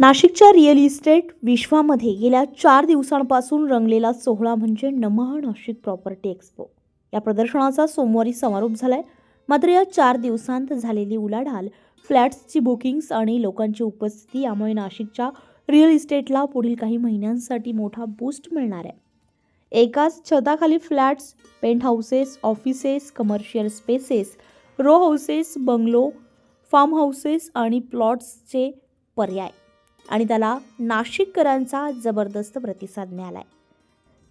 नाशिकच्या real estate विश्वामध्ये गेल्या चार दिवसांपासून रंगलेला सोहळा म्हणजे नमः नाशिक प्रॉपर्टी एक्स्पो. या प्रदर्शनाचा सोमवारी समारोप झालाय. मात्र या चार दिवसांत झालेली उलाढाल फ्लॅट्सची बुकिंग्स आणि लोकांची उपस्थिती यामुळे नाशिकच्या रिअल इस्टेटला पुढील काही महिन्यांसाठी मोठा बूस्ट मिळणार आहे. एकाच छताखाली flats penthouses offices commercial spaces row houses bungalow farmhouses आणि प्लॉट्सचे पर्याय. आणि त्याला नाशिककरांचा जबरदस्त प्रतिसाद मिळालाय.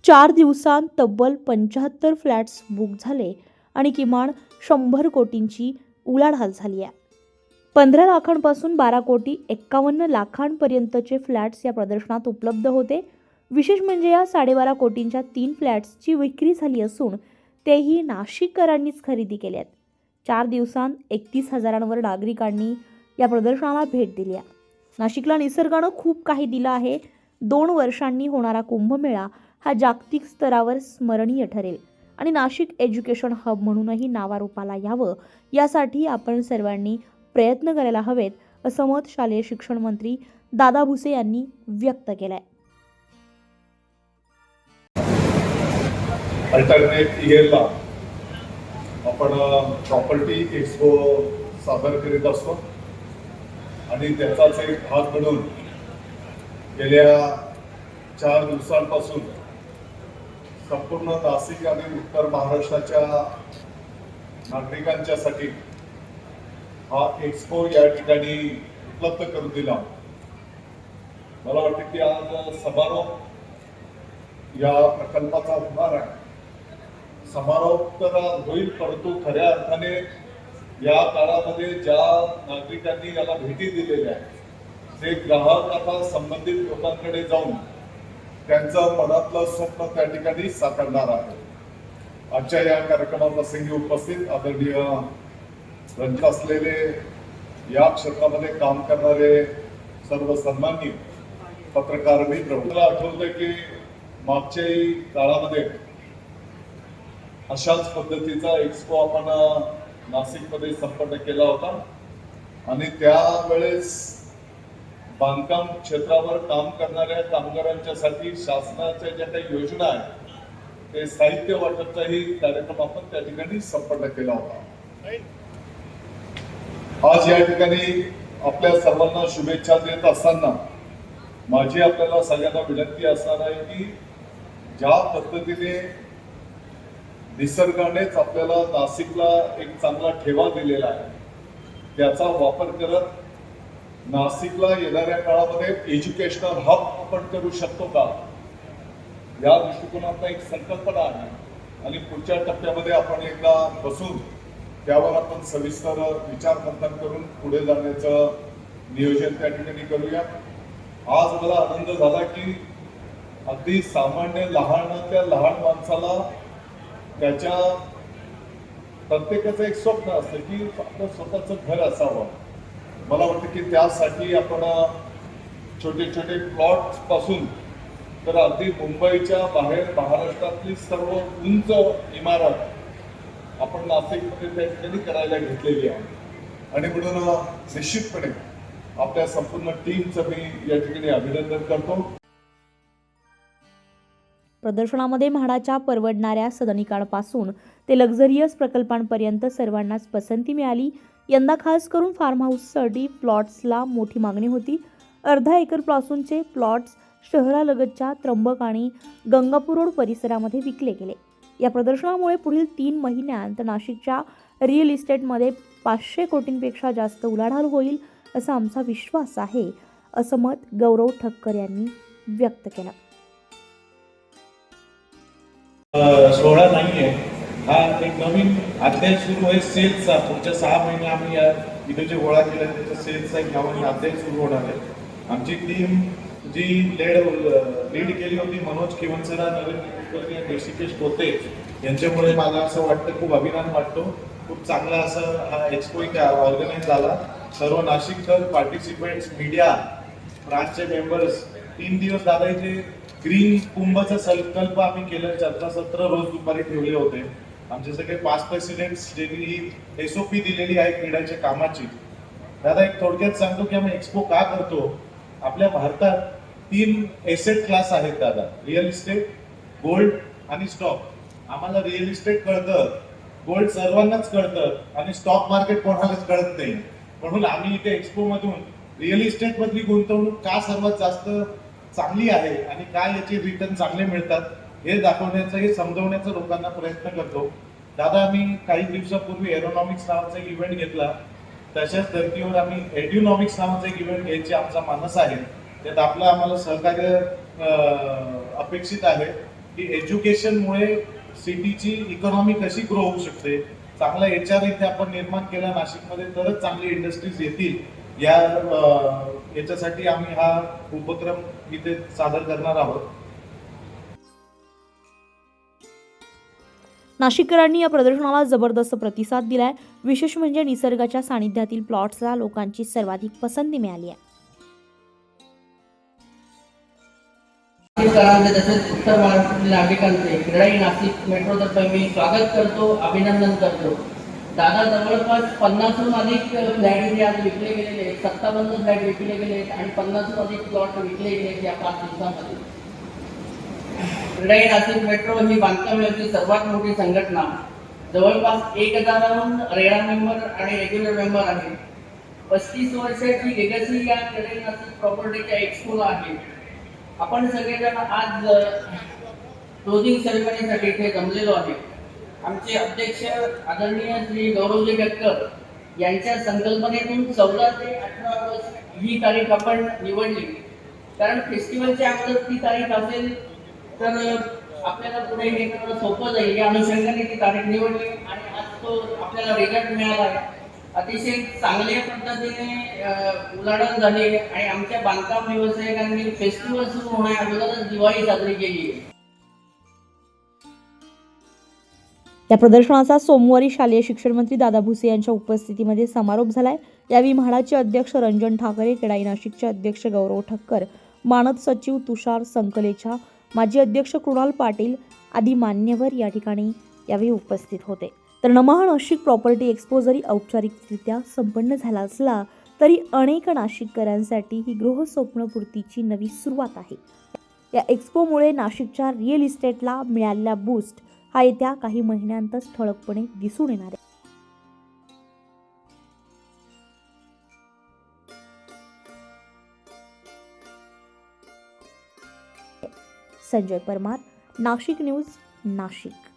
चार दिवसांत तब्बल पंच्याहत्तर फ्लॅट्स बुक झाले आणि किमान शंभर कोटींची उलाढाल झाली आहे. पंधरा लाखांपासून बारा कोटी एक्कावन्न लाखांपर्यंतचे फ्लॅट्स या प्रदर्शनात उपलब्ध होते. विशेष म्हणजे या साडेबारा कोटींच्या तीन फ्लॅट्सची विक्री झाली असून तेही नाशिककरांनीच खरेदी केल्यात. आहेत चार दिवसांत एकतीस हजारांवर नागरिकांनी या प्रदर्शनाला भेट दिली आहे. नाशिकला निसर्गानं खूप काही दिलं आहे. दोन वर्षांनी होणारा कुंभमेळा हा जागतिक स्तरावर स्मरणीय ठरेल. आणि नाशिक एज्युकेशन हब म्हणूनही नावारूपाला यावं यासाठी आपण सर्वांनी प्रयत्न करायला हवेत असं मत शालेय शिक्षण मंत्री दादा भुसे यांनी व्यक्त केलं आहे अल्टरनेट इयरला आपण प्रॉपर्टी एक्सपो सादर करीत असतो. आणि त्याचाच एक भाग म्हणून गेल्या चार दिवसांपासून संपूर्ण नाशिक आणि उत्तर महाराष्ट्राच्या नागरिकांच्यासाठी हा एक्सपो या ठिकाणी उपलब्ध करून दिला. मला वाटतं की आज समारोप या प्रकल्पाचा होणार आहे. समारोप तर होईल परंतु खऱ्या अर्थाने या काळामध्ये ज्या नागरिकांनी याला भेटी दिलेल्या आहेत ते ग्राहक आता संबंधित लोकांकडे जाऊन त्यांचं मनातलं स्वप्न त्या ठिकाणी साकारणार आहे. आजच्या या कार्यक्रमाप्रसंगी उपस्थित आदरणीय रंजित असलेले या क्षेत्रामध्ये काम करणारे सर्व सन्माननीय पत्रकार मित्र मला आठवतं की मागच्याही काळामध्ये अशाच पद्धतीचा एक्सपो आपण नाशिकमध्ये संपर्क केला होता. आणि त्यावेळेस बांधकाम क्षेत्रावर काम करणाऱ्या कामगारांच्यासाठी शासनाच्या ज्या काही योजना आहेत ते साहित्य वाटपचाही कार्यक्रम आपण त्या ठिकाणी संपन्न केला होता. आज या ठिकाणी आपल्या सर्वांना शुभेच्छा देत असताना माझी आपल्याला सगळ्यांना विनंती असणार आहे की ज्या पद्धतीने निसर्गानेच आपल्याला नाशिकला एक चांगला ठेवा दिलेला आहे. त्याचा वापर करत नाशिकला येणाऱ्या काळामध्ये एज्युकेशनल हब आपण करू शकतो का? या दृष्टिकोनातून एक संकल्पना आहे. आणि पुढच्या टप्प्यामध्ये आपण एकदा बसून त्यावर आपण सविस्तर विचार मंथन करून पुढे जाण्याचं नियोजन त्या ठिकाणी करूया. आज मला आनंद झाला की अगदी सामान्य लहानातल्या लहान माणसाला त्याच्या प्रत्येकाचं एक स्वप्न असतं की आपलं स्वतःचं घर असावं. मला वाटतं की त्यासाठी आपण छोटे छोटे प्लॉटपासून तर अगदी मुंबईच्या बाहेर महाराष्ट्रातली सर्व उंच इमारत आपण नाशिकमध्ये त्या ठिकाणी करायला घेतलेली आहे. आणि म्हणून निश्चितपणे आपल्या संपूर्ण टीमचं मी या ठिकाणी अभिनंदन करतो. प्रदर्शनामध्ये म्हाडाच्या परवडणाऱ्या सदनिकांपासून ते लक्झरियस प्रकल्पांपर्यंत सर्वांनाच पसंती मिळाली. यंदा खास करून फार्म हाऊससाठी प्लॉट्सला मोठी मागणी होती. अर्धा एकरपासूनचे प्लॉट्स शहरालगतच्या त्र्यंबक आणि गंगापूर रोड परिसरामध्ये विकले गेले. या प्रदर्शनामुळे पुढील तीन महिन्यांत नाशिकच्या रिअल इस्टेटमध्ये पाचशे कोटींपेक्षा जास्त उलाढाल होईल असा आमचा विश्वास आहे असं मत गौरव ठक्कर यांनी व्यक्त केलं. सोहळा नाही आहे हा एक नवीन अध्याय सुरू आहे सेल्सचा पुढच्या सहा महिने आम्ही या इथे जे गोळा केला त्याच्या सेल्सचा एक अध्याय सुरू होणार आहे. आमची टीम जी लेड लीड केली होती मनोज किवनसरा नवीन कुलकर्णी आणि ऋषिकेश होते यांच्यामुळे मला असं वाटतं खूप अभिमान वाटतो. खूप चांगला असं हा एक्सपो इथे ऑर्गनाईज झाला. सर्व नाशिककर पार्टिसिपेंट्स मीडिया ब्रांचचे मेंबर्स तीन दिवस दादा इथे ग्रीन कुंभचा संकल्प आम्ही केलं. चर्चासत्र रोज दुपारी ठेवले होते. आमचे सगळे पाच प्रेसिडेंट्स ज्यांनी ही एस ओ पी दिलेली आहे क्रीडाच्या कामाची. दादा एक थोडक्यात सांगतो की आम्ही एक्सपो का करतो? आपल्या भारतात तीन एसेट क्लास आहेत दादा. रिअल इस्टेट गोल्ड आणि स्टॉक आम्हाला रिअल इस्टेट कळतं. गोल्ड सर्वांनाच कळतं आणि स्टॉक मार्केट कोणालाच कळत नाही. म्हणून आम्ही इथे एक्सपो मधून रिअल इस्टेट मधली गुंतवणूक का सर्वात जास्त चांगली आहे आणि काय याचे रिटर्न चांगले मिळतात हे दाखवण्याचा हे समजवण्याचा लोकांना प्रयत्न करतो. दादा आम्ही काही दिवसापूर्वी एरोनॉमिक्स नावाचा एक इव्हेंट घेतला. तशाच धर्तीवर आम्ही एड्युनॉमिक्स नावाचा एक इव्हेंट घ्यायची आमचा मानस आहे. त्यात आपलं आम्हाला सहकार्य अपेक्षित आहे की एज्युकेशनमुळे सिटीची इकॉनॉमी कशी ग्रो होऊ शकते चांगला एच आर इथे आपण निर्माण केला नाशिकमध्ये तरच चांगली इंडस्ट्रीज येतील. या याच्यासाठी आम्ही हा उपक्रम इथे सादर करणार आहोत. नाशिककरांनी या प्रदर्शनाला जबरदस्त प्रतिसाद दिलाय. विशेष म्हणजे निसर्गाच्या सानिध्यातील प्लॉट्सला लोकांची सर्वाधिक पसंती मिळाली आहे. नाशिककरांचे तसेच उत्तर महाराष्ट्रातील नागरिकांचे क्रीडाई नाशिक मेट्रोतर्फे मी स्वागत करतो अभिनंदन करतो. दादा जवळपास पन्नासहून अधिक फ्लॅट इथे आज विकले गेलेले आहेत. सत्तावन्न फ्लॅट विकले गेले आहेत आणि पन्नासहून अधिक प्लॉट विकले गेले आहेत या पाच दिवसामध्ये. क्रीडाई नाशिक मेट्रो ही बांधकाम योजनेची सर्वात मोठी संघटना. जवळपास एक हजाराहून रेडा मेंबर आणि रेग्युलर मेंबर आहे पस्तीस वर्षाची लेगसी या क्रीडाई नाशिक प्रॉपर्टीच्या एक्सपोला आहे. आपण सगळेजण आज क्लोजिंग सेरेमनीसाठी इथे जमलेलो आहे आमचे अध्यक्ष आदरणीय श्री गौरवजी गटकर यांच्या संकल्पनेतून चौदा ते अठरा ऑगस्ट ही तारीख आपण निवडली. कारण फेस्टिवलच्या अगोदर ती तारीख असेल तर आपल्याला पुढे हे करणं सोपं जाईल. या अनुषंगाने ती तारीख निवडली आणि आज तो आपल्याला रिझल्ट मिळाला. आहे अतिशय चांगल्या पद्धतीने उलाढाल झाली आणि आमच्या बांधकाम व्यावसायिकांनी फेस्टिवल सुरू होण्या अगोदरच दिवाळी साजरी केली. आहे या प्रदर्शनाचा सोमवारी शालेय शिक्षण मंत्री दादा भुसे यांच्या उपस्थितीमध्ये समारोप झालाय. यावेळी म्हाडाचे अध्यक्ष रंजन ठाकरे केडाई नाशिकचे अध्यक्ष गौरव ठक्कर मानद सचिव तुषार संकलेचा माजी अध्यक्ष कृणाल पाटील आदी मान्यवर या ठिकाणी यावेळी उपस्थित होते. तर नमहा नाशिक प्रॉपर्टी एक्सपो जरी औपचारिकरित्या संपन्न झाला असला तरी अनेक नाशिककरांसाठी ही गृहस्वप्नपूर्तीची नवी सुरुवात आहे. या एक्सपोमुळे नाशिकच्या रिअल इस्टेटला मिळालेला बूस्ट हा येत्या काही महिन्यांतच ठळकपणे दिसून येणार आहे. संजय परमार नाशिक न्यूज नाशिक.